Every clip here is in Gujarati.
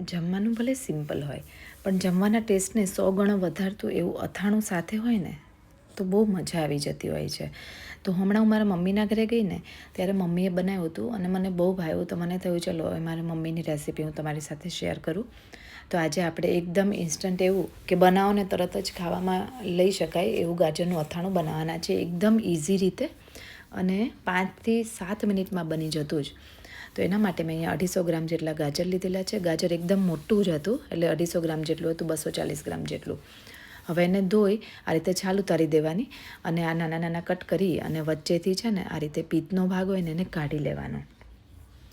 જમવાનું ભલે સિમ્પલ હોય, પણ જમવાના ટેસ્ટને સો ગણો વધારતું એવું અથાણું સાથે હોય ને, તો બહુ મજા આવી જતી હોય છે. તો હમણાં હું મારા મમ્મીના ઘરે ગઈ ને, ત્યારે મમ્મીએ બનાવ્યું હતું અને મને બહુ ભાવ્યું તો મને થયું, ચલો, હવે મારી મમ્મીની રેસીપી હું તમારી સાથે શેર કરું. તો આજે આપણે એકદમ ઇન્સ્ટન્ટ એવું કે બનાવો ને તરત જ ખાવામાં લઈ શકાય એવું ગાજરનું અથાણું બનાવવાના છે. એકદમ ઇઝી રીતે અને પાંચથી સાત મિનિટમાં બની જતું જ. તો એના માટે મેં અહીંયા અઢીસો ગ્રામ જેટલા ગાજર લીધેલા છે. ગાજર એકદમ મોટું જ હતું, એટલે અઢીસો ગ્રામ જેટલું હતું, બસો ચાલીસ ગ્રામ જેટલું. હવે એને ધોઈ આ રીતે છાલ ઉતારી દેવાની અને આ નાના નાના કટ કરી અને વચ્ચેથી છે ને આ રીતે પિત્તનો ભાગ હોય ને એને કાઢી લેવાનો.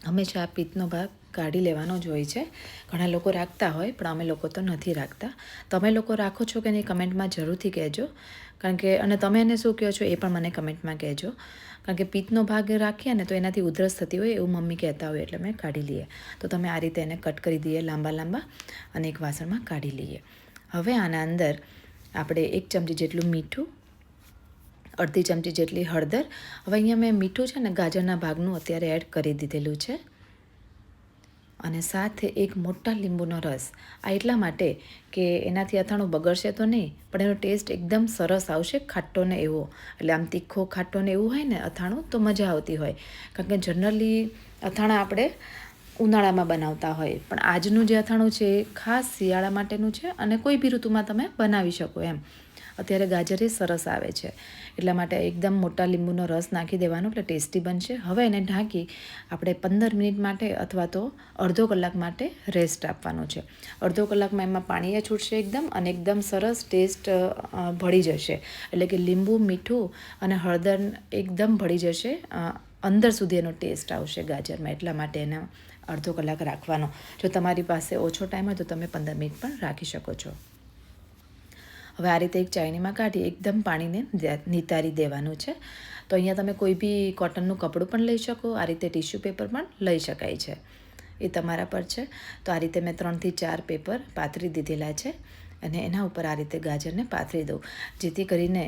હંમેશા આ પિત્તનો ભાગ કાઢી લેવાનો જ હોય છે. ઘણા લોકો રાખતા હોય, પણ અમે લોકો તો નથી રાખતા. તમે લોકો રાખો છો કે નહીં કમેન્ટમાં જરૂરથી કહેજો. કારણ કે અને તમે એને શું કહો છો એ પણ મને કમેન્ટમાં કહેજો. કારણ કે પિત્તનો ભાગ રાખીએ ને તો એનાથી ઉધરસ થતી હોય એવું મમ્મી કહેતા હોય એટલે મેં કાઢી લઈએ. તો તમે આ રીતે એને કટ કરી દઈએ લાંબા લાંબા અને એક વાસણમાં કાઢી લઈએ. હવે આના અંદર આપણે એક ચમચી જેટલું મીઠું, અડધી ચમચી જેટલી હળદર. હવે અહીંયા મેં મીઠું છે ને ગાજરના ભાગનું અત્યારે એડ કરી દીધેલું છે. અને સાથે એક મોટા લીંબુનો રસ. આ એટલા માટે કે એનાથી અથાણું બગડશે તો નહીં, પણ એનો ટેસ્ટ એકદમ સરસ આવશે ખાટો ને એવો. એટલે આમ તીખો, ખાટો ને એવું હોય ને અથાણું તો મજા આવતી હોય. કારણ કે જનરલી અથાણા આપણે ઉનાળામાં બનાવતા હોય. પણ આજનું જે અથાણું છે એ ખાસ શિયાળા માટેનું છે અને કોઈ બી ઋતુમાં તમે બનાવી શકો એમ. અત્યારે ગાજર સરસ આવે છે. એટલા માટે એકદમ મોટા લીંબુનો રસ નાખી દેવાનો, એટલે ટેસ્ટી બનશે. હવે એને ઢાંકી આપણે પંદર મિનિટ માટે અથવા તો અડધો કલાક માટે રેસ્ટ આપવાનો છે. અડધો કલાકમાં એમાં પાણી છૂટશે એકદમ અને એકદમ સરસ ટેસ્ટ ભળી જશે. એટલે કે લીંબુ, મીઠું અને હળદર એકદમ ભળી જશે અંદર સુધી એનો ટેસ્ટ આવશે ગાજરમાં. એટલા માટે એને અડધો કલાક રાખવાનો. જો તમારી પાસે ઓછો ટાઈમ હોય તો તમે પંદર મિનિટ પણ રાખી શકો છો. હવે આ રીતે એક ચાયણીમાં કાઢી એકદમ પાણીને નિતારી દેવાનું છે. તો અહીંયા તમે કોઈ બી કોટનનું કપડું પણ લઈ શકો, આ રીતે ટિશ્યુ પેપર પણ લઈ શકાય છે. એ તમારા પર છે. તો આ રીતે મેં ત્રણથી ચાર પેપર પાથરી દીધેલા છે અને એના ઉપર આ રીતે ગાજરને પાથરી દઉં. જેથી કરીને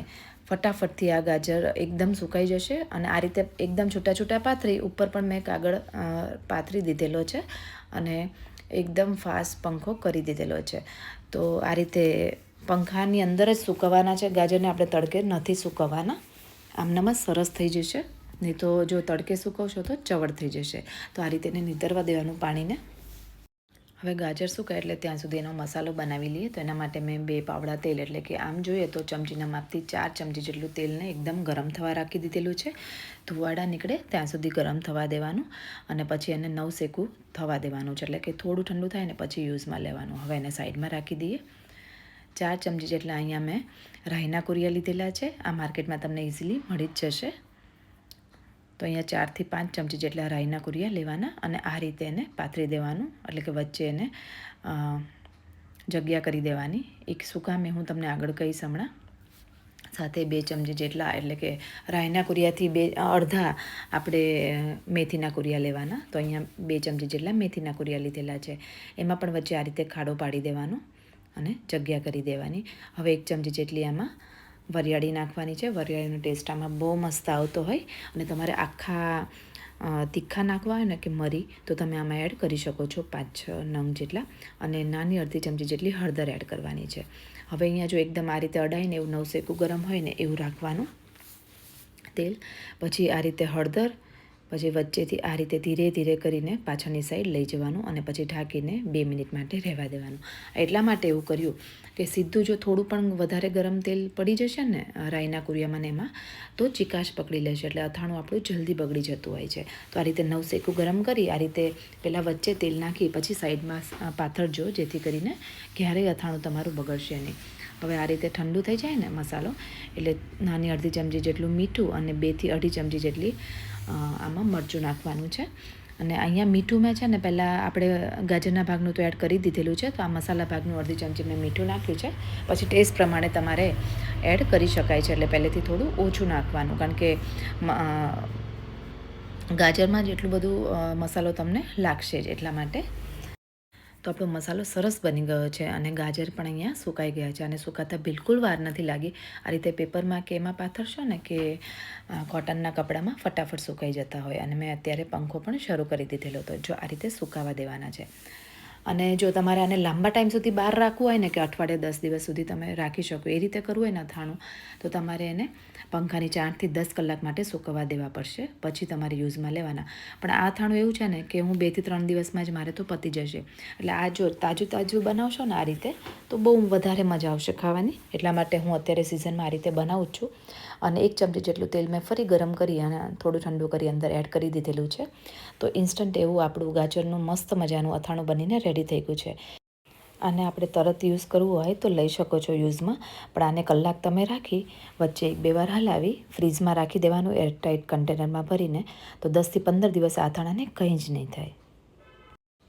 ફટાફટથી આ ગાજર એકદમ સુકાઈ જશે અને આ રીતે એકદમ છૂટા છૂટા પાથરી ઉપર પણ મેં કાગળ પાથરી દીધેલો છે અને એકદમ ફાસ્ટ પંખો કરી દીધેલો છે. તો આ રીતે પંખાની અંદર જ સૂકવવાના છે. ગાજરને આપણે તડકે નથી સૂકવવાના. આમનામ જ સરસ થઈ જશે. નહીં તો જો તડકે સૂકવશો તો ચવડ થઈ જશે. તો આ રીતે એને નિતરવા દેવાનું પાણીને. હવે ગાજર સુકાય એટલે ત્યાં સુધી એનો મસાલો બનાવી લઈએ. તો એના માટે મેં બે પાવડા તેલ, એટલે કે આમ જોઈએ તો ચમચીના માપથી ચાર ચમચી જેટલું તેલને એકદમ ગરમ થવા રાખી દીધેલું છે. ધુવાડા નીકળે ત્યાં સુધી ગરમ થવા દેવાનું અને પછી એને નવ શેકું થવા દેવાનું છે. એટલે કે થોડું ઠંડુ થાય ને પછી યુઝમાં લેવાનું. હવે એને સાઈડમાં રાખી દઈએ. ચાર ચમચી જેટલા અહીંયા મેં રાઈના કુરિયા લીધેલા છે. આ માર્કેટમાં તમને ઇઝીલી મળી જ જશે. તો અહીંયા ચારથી પાંચ ચમચી જેટલા રાઈના કુરિયા લેવાના અને આ રીતે એને પાથરી દેવાનું, એટલે કે વચ્ચે એને જગ્યા કરી દેવાની. એક સૂકા મેં હું તમને આગળ કહીશ હમણાં. સાથે બે ચમચી જેટલા, એટલે કે રાઈના કુરિયાથી બે, અડધા આપણે મેથીના કુરિયા લેવાના. તો અહીંયા બે ચમચી જેટલા મેથીના કુરિયા લીધેલા છે. એમાં પણ વચ્ચે આ રીતે ખાડો પાડી દેવાનો. અને જગ્યા કરી દેવાની. હવે એક ચમચી જેટલી આમાં વરિયાળી નાખવાની છે. વરિયાળીનો ટેસ્ટ આમાં બહુ મસ્ત આવતો હોય અને તમારે આખા તીખા નાખવા હોય ને કે મરી, તો તમે આમાં એડ કરી શકો છો પાંચ, છ, નંગ જેટલા. અને નાની અડધી ચમચી જેટલી હળદર એડ કરવાની છે. હવે અહીંયા જો એકદમ આ રીતે અડાઈને એવું નવસેકું ગરમ હોય ને એવું રાખવાનું તેલ. પછી આ રીતે હળદર પછી વચ્ચેથી આ રીતે ધીરે ધીરે કરીને પાછળની સાઈડ લઈ જવાનું અને પછી ઢાંકીને બે મિનિટ માટે રહેવા દેવાનું. એટલા માટે એવું કર્યું કે સીધું જો થોડું પણ વધારે ગરમ તેલ પડી જશે ને રાઈના કુરિયામાં ને એમાં, તો ચિકાશ પકડી લેશે એટલે અથાણું આપણું જલ્દી બગડી જતું હોય છે. તો આ રીતે નવ શેકું ગરમ કરી, આ રીતે પહેલાં વચ્ચે તેલ નાખી, પછી સાઈડમાં પાથરજો જેથી કરીને ક્યારેય અથાણું તમારું બગડશે નહીં. હવે આ રીતે ઠંડુ થઈ જાય ને મસાલો, એટલે નાની અડધી ચમચી જેટલું મીઠું અને બેથી અઢી ચમચી જેટલી આમાં મરચું નાખવાનું છે. અને અહીંયા મીઠું મેં છે ને પહેલાં આપણે ગાજરના ભાગનું તો એડ કરી દીધેલું છે, તો આ મસાલા ભાગનું અડધી ચમચી મેં મીઠું નાખ્યું છે. પછી ટેસ્ટ પ્રમાણે તમારે એડ કરી શકાય છે, એટલે પહેલેથી થોડું ઓછું નાખવાનું. કારણ કે ગાજરમાં જેટલું બધું મસાલો તમને લાગશે જ એટલા માટે તો આપણો મસાલો સરસ બની ગયો છે અને ગાજર પણ અહીંયા સુકાઈ ગયા છે અને સુકાતા બિલકુલ વાર નથી લાગી. આ રીતે પેપરમાં કે એમાં પાથરશો ને કે કોટનના કપડામાં ફટાફટ સુકાઈ જતા હોય. અને મેં અત્યારે પંખો પણ શરૂ કરી દીધેલો હતો. જો આ રીતે સુકાવા દેવાના છે. અને જો તમારે આને લાંબા ટાઈમ સુધી બહાર રાખવું હોય ને કે અઠવાડિયે દસ દિવસ સુધી તમે રાખી શકો, એ રીતે કરવું હોય અથાણું, તો તમારે એને પંખાની ચારથી દસ કલાક માટે સૂકવવા દેવા પડશે, પછી તમારે યુઝમાં લેવાના. પણ આ અથાણું એવું છે ને કે હું બેથી ત્રણ દિવસમાં જ મારે તો પતી જશે. એટલે આ જો તાજું તાજું બનાવશો ને આ રીતે, તો બહુ વધારે મજા આવશે ખાવાની. એટલા માટે હું અત્યારે સિઝનમાં આ રીતે બનાવું જ છું. અને એક ચમચી જેટલું તેલ મેં ફરી ગરમ કરી અને થોડું ઠંડુ કરી અંદર એડ કરી દીધેલું છે. તો ઇન્સ્ટન્ટ એવું આપણું ગાજરનું મસ્ત મજાનું અથાણું બનીને રેડી થઈ ગયું છે. આને આપણે તરત યુઝ કરવું હોય તો લઈ શકો છો યુઝમાં પણ આને કલાક તમે રાખી, વચ્ચે એક બે વાર હલાવી ફ્રીજમાં રાખી દેવાનું એરટાઇટ કન્ટેનરમાં ભરીને. તો દસથી પંદર દિવસ આ કંઈ જ નહીં થાય.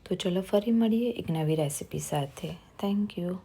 તો ચલો ફરી મળીએ એક નવી રેસીપી સાથે. Thank you